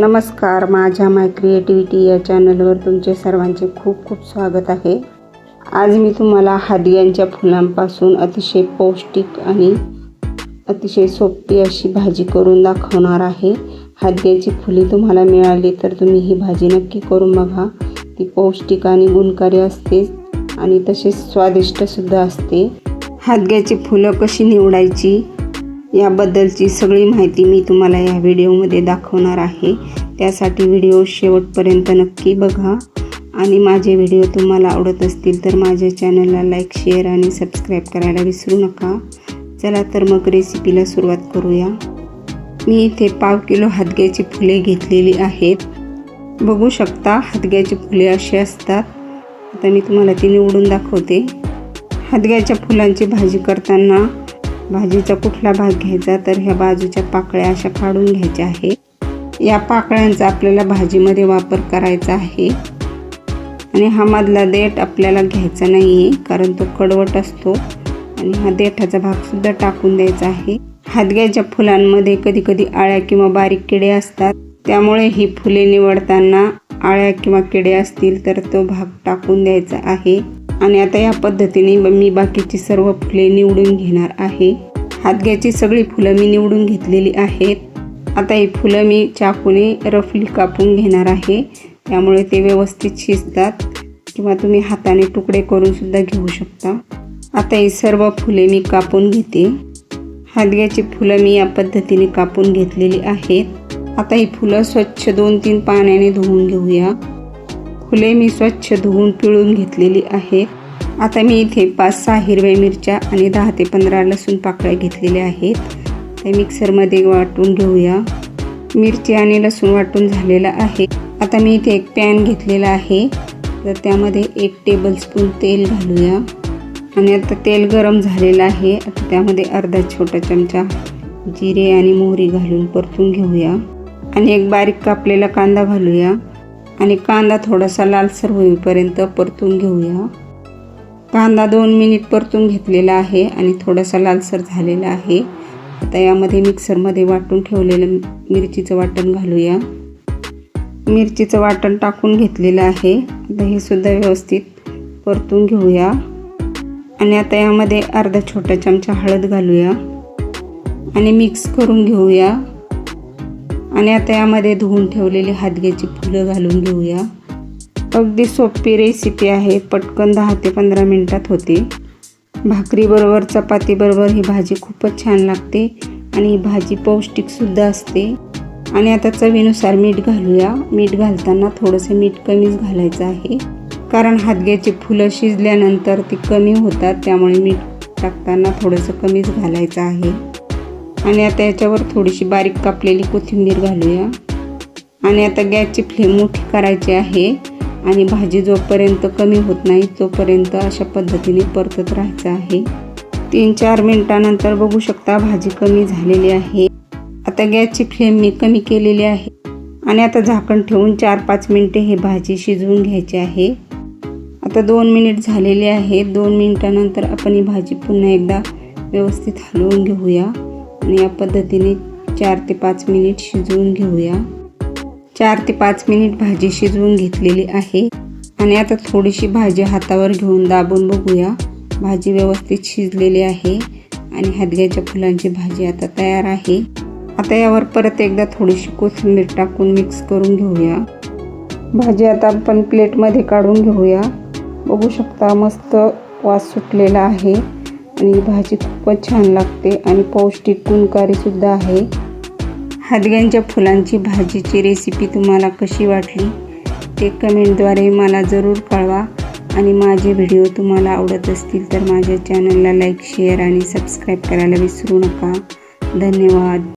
नमस्कार माझ्या माय क्रिएटिव्हिटी या चॅनलवर तुमचे सर्वांचे खूप खूप स्वागत आहे. आज मी तुम्हाला हादग्यांच्या फुलांपासून अतिशय पौष्टिक आणि अतिशय सोपी अशी भाजी करून दाखवणार आहे. हादग्याची फुले तुम्हाला मिळाली तर तुम्ही ही भाजी नक्की करून बघा. ती पौष्टिक आणि गुणकारी असते आणि तसेच स्वादिष्टसुद्धा असते. हादग्याची फुलं कशी निवडायची? याबद्दलची सगळी माहिती मी तुम्हाला या व्हिडिओमध्ये दाखवणार आहे. त्यासाठी व्हिडिओ शेवटपर्यंत नक्की बघा. आणि माझे व्हिडिओ तुम्हाला आवडत असतील तर माझ्या चॅनलला लाईक शेअर आणि सबस्क्राईब करायला विसरू नका. चला तर मग रेसिपीला सुरुवात करूया. मी इथे पाव किलो हादग्याची फुले घेतलेली आहेत. बघू शकता हादग्याची फुले अशी असतात. आता मी तुम्हाला ती निवडून दाखवते. हादग्याच्या फुलांची भाजी करताना भाजीचा कुठला भाग घ्यायचा तर ह्या बाजूच्या पाकळ्या अशा काढून घ्यायच्या आहे या पाकळ्यांचा आपल्याला भाजीमध्ये वापर करायचा आहे. आणि हा मधला देठ आपल्याला घ्यायचा नाही आहे कारण तो कडवट असतो. आणि हा देठाचा भागसुद्धा टाकून द्यायचा आहे. हादग्याच्या फुलांमध्ये कधी कधी आळ्या किंवा बारीक किडे असतात. त्यामुळे ही फुले निवडताना आळ्या किंवा किडे असतील तर तो भाग टाकून द्यायचा आहे. आणि आता या पद्धतीने मी बाकीची सर्व फुले निवडून घेणार आहे. हातग्याची सगळी फुलं मी निवडून घेतलेली आहेत. आता ही फुलं मी चाकूने रफली कापून घेणार आहे. त्यामुळे ते व्यवस्थित शिजतात किंवा तुम्ही हाताने तुकडे करूनसुद्धा घेऊ शकता. आता ही सर्व फुले मी कापून घेते. हादग्याची फुलं मी या पद्धतीने कापून घेतलेली आहेत. आता ही फुलं स्वच्छ दोन तीन पाण्याने धुवून घेऊया. फुले मी स्वच्छ धुवून पिळून घेतलेली आहेत. आता मी इथे पाच सहा हिरव्या मिरच्या आणि दहा ते पंधरा लसूण पाकळ्या घेतलेल्या आहेत. ते मिक्सरमध्ये वाटून घेऊया. मिरची आणि लसूण वाटून झालेला आहे. आता मी इथे एक पॅन घेतलेला आहे. तर त्यामध्ये एक टेबलस्पून तेल घालूया. आणि आता तेल गरम झालेलं आहे. आता त्यामध्ये अर्धा छोटा चमचा जिरे आणि मोहरी घालून परतून घेऊया. आणि एक बारीक कापलेला कांदा घालूया. आणि कांदा थोडासा लालसर होईपर्यंत परतून घेऊया. कांदा दोन मिनिट परतून घेतलेला आहे आणि थोडासा लालसर झालेला आहे. आता यामध्ये मिक्सरमध्ये वाटून ठेवलेलं मिरचीचं वाटण घालूया. मिरचीचं वाटण टाकून घेतलेलं आहे. आता हे सुद्धा व्यवस्थित परतून घेऊया. आणि आता यामध्ये अर्धा छोटा चमचा हळद घालूया. आणि मिक्स करून घेऊया. आणि आता यामध्ये धुवून ठेवलेली हादग्याची फुलं घालून घेऊया. अगदी सोपी रेसिपी आहे. पटकन दहा ते पंधरा मिनटात होते. भाकरीबरोबर चपातीबरोबर ही भाजी खूपच छान लागते आणि ही भाजी पौष्टिकसुद्धा असते. आणि आता चवीनुसार मीठ घालूया. मीठ घालताना थोडंसं मीठ कमीच घालायचं आहे. कारण हातग्याची फुलं शिजल्यानंतर ती कमी होतात त्यामुळे मीठ टाकताना थोडंसं कमीच घालायचं आहे. आणि आता याच्यावर थोडीशी बारीक कापलेली कोथिंबीर घालूया. आणि आता गॅसची फ्लेम मोठी करायची आहे. आणि भाजी जोपर्यंत कमी होत नाही तोपर्यंत अशा पद्धतीने परतत राहायचं आहे. तीन चार मिनटानंतर बघू शकता भाजी कमी झालेली आहे. आता गॅसची फ्लेम मी कमी केलेली आहे. आणि आता झाकण ठेवून चार पाच मिनटे हे भाजी शिजवून घ्यायची आहे. आता दोन मिनिट झालेले आहे. दोन मिनिटानंतर आपण ही भाजी पुन्हा एकदा व्यवस्थित हलवून घेऊया. आणि या पद्धतीने चार ते पाच मिनिट शिजवून घेऊया. चार ते पाच मिनिट भाजी शिजवून घेतलेली आहे. आणि आता थोडीशी भाजी हातावर घेऊन दाबून बघूया. भाजी व्यवस्थित शिजलेली आहे. आणि हादग्याच्या फुलांची भाजी आता तयार आहे. आता यावर परत एकदा थोडीशी कोथिंबीर टाकून मिक्स करून घेऊया. भाजी आता आपण प्लेटमध्ये काढून घेऊया. बघू शकता मस्त वास सुटलेला आहे. आणि भाजी खूपच छान लागते. आणि पौष्टिक गुणकारीसुद्धा आहे. हादग्यांच्या फुलांची भाजीची रेसिपी तुम्हाला कशी वाटली ते कमेंटद्वारे मला जरूर कळवा आणि माझे व्हिडिओ तुम्हाला आवडत असतील तर माझ्या चॅनलला लाईक शेअर आणि सबस्क्राईब करायला विसरू नका. धन्यवाद.